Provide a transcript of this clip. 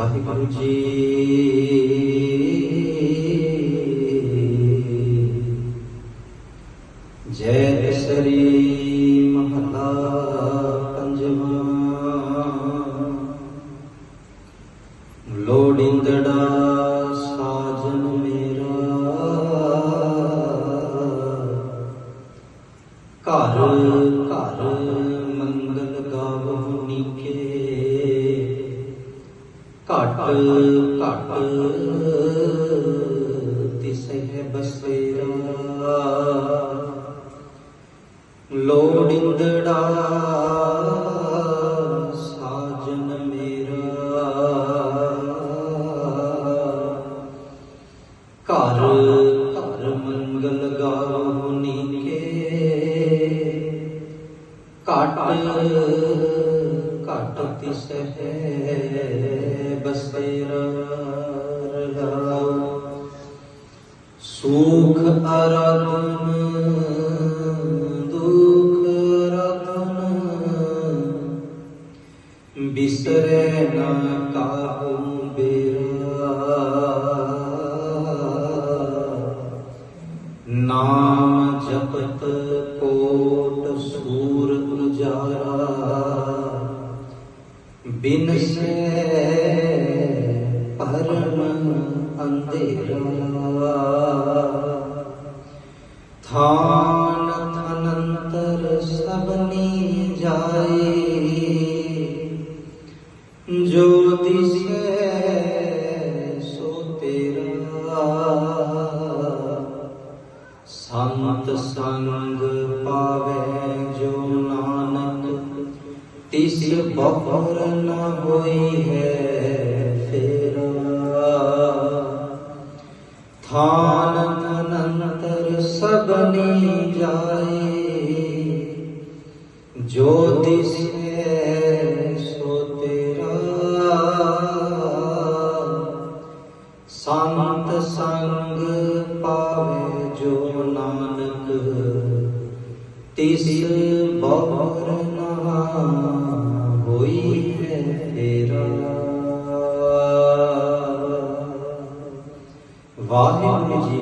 ਵਾਹਿਗੁਰੂ ਜੀ। ਜੈ ਸ੍ਰੀ ਮਹਲਾ ਪੰਜਵਾ। ਲੋੜਿੰਦੜਾ ਸਾਜਨ ਮੇਰਾ। ਘਰ ਘਰ ਘਟ ਤਿਸਹਿ ਬਸੇਰਾ ਲੋੜਿੰਦੜਾ ਸਾਜਨ ਮੇਰਾ ਘਰ ਘਰ ਮੰਗਲ ਗਾਵਹੁ ਨੀਕੇ ਘਟ ਘਟ ਤਿਸਹਿ ਬਸੇਰਾ ਰਹਾਉ ਸੁਖ ਅਰਗਨ ਦੁਖ ਰਤਨ ਬਿਸਰੈ ਨਾ ਕਾਹੂ ਬੇਰਾ ਨਾਮ ਜਪਤ ਬਿਨ ਸੇ ਪਰਮ ਅੰਧੇਰਾ। ਥਾਨ ਥਨੰਤਰ ਸਭਨੀ ਜਾਏ। ਜੋ ਦਿਸੈ ਸੋ ਤੇਰਾ। ਸੰਤ ਸੰਗ ਪਾਵੇ ਜੋ ਤਿਸ ਬਹੁਰ ਨ ਹੋਈ ਹੈ ਫੇਰਾ ਥਾਨ ਅਨੰਤਰ ਸਭਨੀ ਜਾਏ ਜੋ ਦਿਸੈ ਸੋ ਤੇਰਾ ਸੰਤ ਸੰਗ ਪਾਵੇ ਜੋ ਨਾਨਕ ਤਿਸ ਬਹੁ 好